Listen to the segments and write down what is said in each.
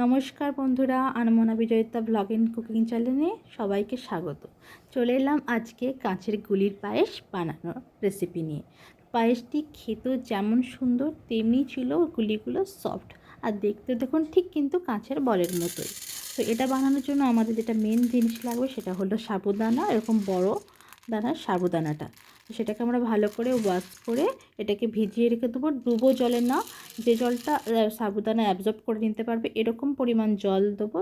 নমস্কার বন্ধুরা, Anmona Bijoyita blog in cooking চ্যানেলে সবাইকে স্বাগত। চলে এলাম আজকে কাঁচের গুলির পায়েস বানানোর রেসিপি নিয়ে। পায়েসটি খেতেও যেমন সুন্দর, তেমনি ছিল গুলিগুলো সফট আর দেখতে দেখুন ঠিক কিন্তু কাঁচের বলের মতোই। তো এটা বানানোর জন্য আমাদের যেটা মেন জিনিস লাগবে সেটা হলো সাবুদানা, এরকম বড় দানার সাবুদানাটা। সেটাকে আমরা ভালো করে ওয়াশ করে এটাকে ভিজিয়ে রেখে দেবো। ডুবো জলে না, যে জলটা সাবুদানা অ্যাবজর্ব করে নিতে পারবে, এরকম পরিমাণ জল দেবো।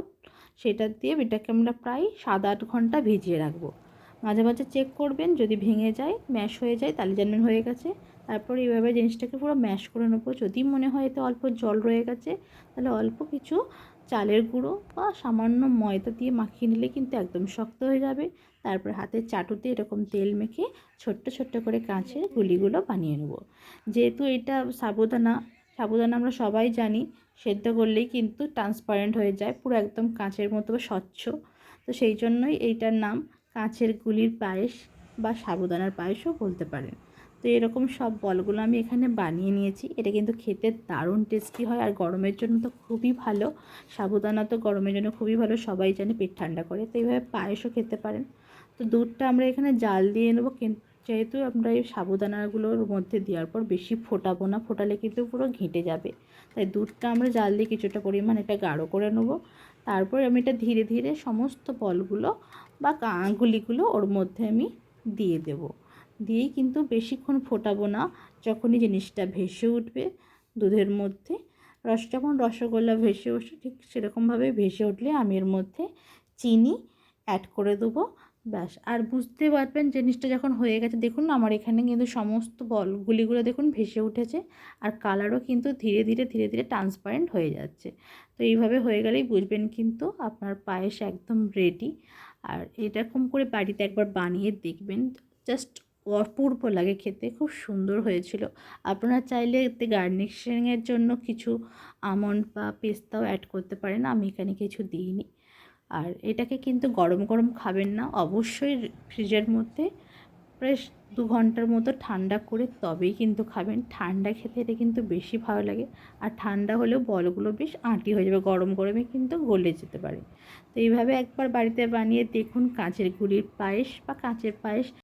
সেটা দিয়ে এটাকে আমরা প্রায় সাত আট ঘণ্টা ভিজিয়ে রাখব। মাঝে মাঝে চেক করবেন, যদি ভেঙে যায় ম্যাশ হয়ে যায়, তাহলে জানবেন হয়ে গেছে। তারপর এইভাবে জিনিসটাকে পুরো ম্যাশ করে নেব। যদি মনে হয় এতে অল্প জল রয়ে গেছে, তাহলে অল্প কিছু চালের গুঁড়ো বা সামান্য ময়দা দিয়ে মাখিয়ে নিলে কিন্তু একদম শক্ত হয়ে যাবে। তারপর হাতের চাটুতে এরকম তেল মেখে ছোট্ট ছোট্ট করে কাঁচের গুলিগুলো বানিয়ে নেব। যেহেতু এটা সাবুদানা সাবুদানা আমরা সবাই জানি, সেদ্ধ করলেই কিন্তু ট্রান্সপারেন্ট হয়ে যায়, পুরো একদম কাঁচের মতো স্বচ্ছ। তো সেই জন্যই এইটার নাম কাঁচের গুলির পায়েস বা সাবুদানার পায়েসও বলতে পারেন। তো এরকম সব বলগুলো আমি এখানে বানিয়ে নিয়েছি। এটা কিন্তু খেতে দারুণ টেস্টি হয় আর গরমের জন্য তো খুবই ভালো। সাবুদানা তো গরমের জন্য খুবই ভালো, সবাই জানে পেট ঠান্ডা করে। তো এইভাবে পায়েসও খেতে পারেন। তো দুধটা আমরা এখানে জাল দিয়ে নেব, কিন্তু যেহেতু আমরা এই সাবুদানাগুলোর মধ্যে দেওয়ার পর বেশি ফোটাবো না, ফোটালে কিন্তু পুরো ঘেঁটে যাবে। তাই দুধটা আমরা জাল দিয়ে কিছুটা পরিমাণ এটা গাঢ় করে নেব। তারপর আমি এটা ধীরে ধীরে সমস্ত বলগুলো বা কাঁগুলিগুলো ওর মধ্যে আমি দিয়ে দেব। দিয়েই কিন্তু বেশিক্ষণ ফোটাবো না, যখনই জিনিসটা ভেসে উঠবে দুধের মধ্যে। রস যখন রসগোল্লা ভেসে উঠছে ঠিক সেরকমভাবে ভেসে উঠলে আমি এর মধ্যে চিনি অ্যাড করে দেবো। ব্যাস, আর বুঝতে পারবেন জিনিসটা যখন হয়ে গেছে, দেখুন আমার এখানে কিন্তু সমস্ত বলগুলিগুলো দেখুন ভেসে উঠেছে আর কালারও কিন্তু ধীরে ধীরে ধীরে ধীরে ট্রান্সপারেন্ট হয়ে যাচ্ছে। তো এইভাবে হয়ে গেলেই বুঝবেন কিন্তু আপনার পায়েস একদম রেডি আর এরকম করে বাড়িতে একবার বানিয়ে দেখবেন জাস্ট অপূর্ব লাগে খেতে, খুব সুন্দর হয়েছিল। আপনারা চাইলে এতে গার্নিশিংয়ের জন্য কিছু আমন্ড বা পেস্তাও অ্যাড করতে পারেন, আমি এখানে কিছু দিইনি। আর এটাকে কিন্তু গরম গরম খাবেন না, অবশ্যই ফ্রিজের মধ্যে। প্রায় দু ঘণ্টার মতো ঠান্ডা করে তবেই কিন্তু খাবেন। ঠান্ডা খেতে এটা কিন্তু বেশি ভালো লাগে। আর ঠান্ডা হলেও বলগুলো বেশ আঁটি হয়ে যাবে, গরম গরমে কিন্তু গলে যেতে পারে। তো এইভাবে একবার বাড়িতে বানিয়ে দেখুন কাঁচের গুড়ির পায়েস বা কাঁচের পায়েস